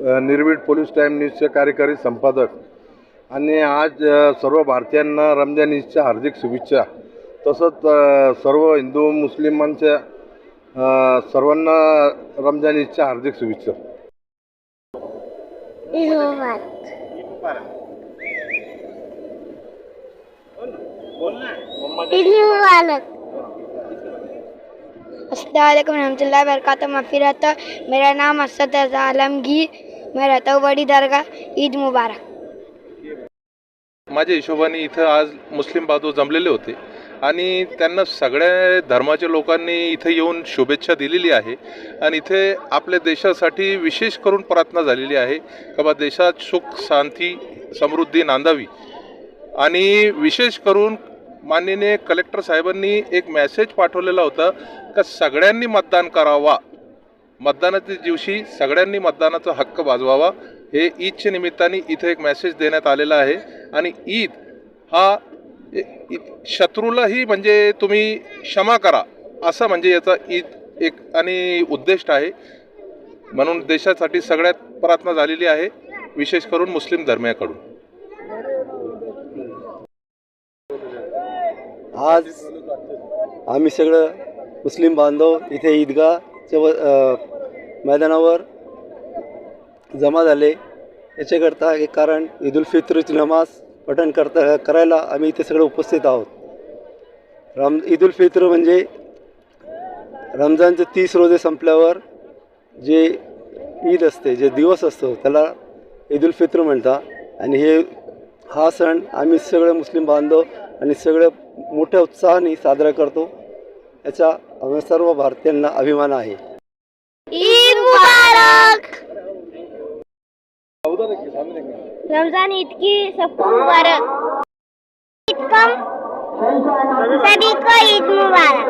निर्भीड police time न्यूजचे कार्यकारी संपादक आणि आज सर्व भारतीयांना रमजान ईदच्या हार्दिक शुभेच्छा. तसंच सर्व हिंदू मुस्लिमांच्या सर्वांना रमजान ईदच्या हार्दिक शुभेच्छा. ईद मुबारक ईद मुबारक वरकत रहता मेरा नाम असद आलमगीर। मैं रहता हूँ बड़ी दरगाह ईद मुबारक। माझ्या हिशोबाने इथं आज मुस्लिम बांधव जमलेले होते. आणि त्यांना सगळ्या धर्माच्या लोकांनी इथे येऊन शुभेच्छा दिलेली आहे. आणि इथे आपल्या देशासाठी विशेष करून प्रार्थना झालेली आहे का बा देशात सुख शांती समृद्धी नांदावी. आणि विशेष करून माननीय कलेक्टर साहेबांनी एक मेसेज पाठवलेला होता का सगळ्यांनी मतदान करावा. मतदानाच्या दिवशी सगळ्यांनी मतदानाचा हक्क बाजवावा. हे ईदच्या निमित्ताने इथे एक मेसेज देण्यात आलेला आहे. आणि ईद हा शत्रूलाही म्हणजे तुम्ही क्षमा करा. असं म्हणजे याचा ईद एक आणि उद्दिष्ट आहे. म्हणून देशासाठी सगळ्यात प्रार्थना झालेली आहे. विशेष करून मुस्लिम धर्मियाकडून. आज आम्ही सगळं मुस्लिम बांधव इथे ईदगा व मैदानावर जमा झाले. याच्याकरता एक कारण ईद उल फित्रची नमाज पठण करता करायला आम्ही इथे सगळे उपस्थित आहोत. रम ईद उल फित्र म्हणजे रमजानचे तीस रोजे संपल्यावर जे ईद असते जे दिवस असतो त्याला ईद उल फित्र म्हणतात आणि हे हा सण आम्ही सगळे मुस्लिम बांधव आणि सगळं मोठ्या उत्साहाने साजरा करतो. याचा आम्ही सर्व भारतीयांना अभिमान आहे. ईद मुबारक! रमजान ईद की सबको मुबारक. ईद कम सभी को ईद मुबारक.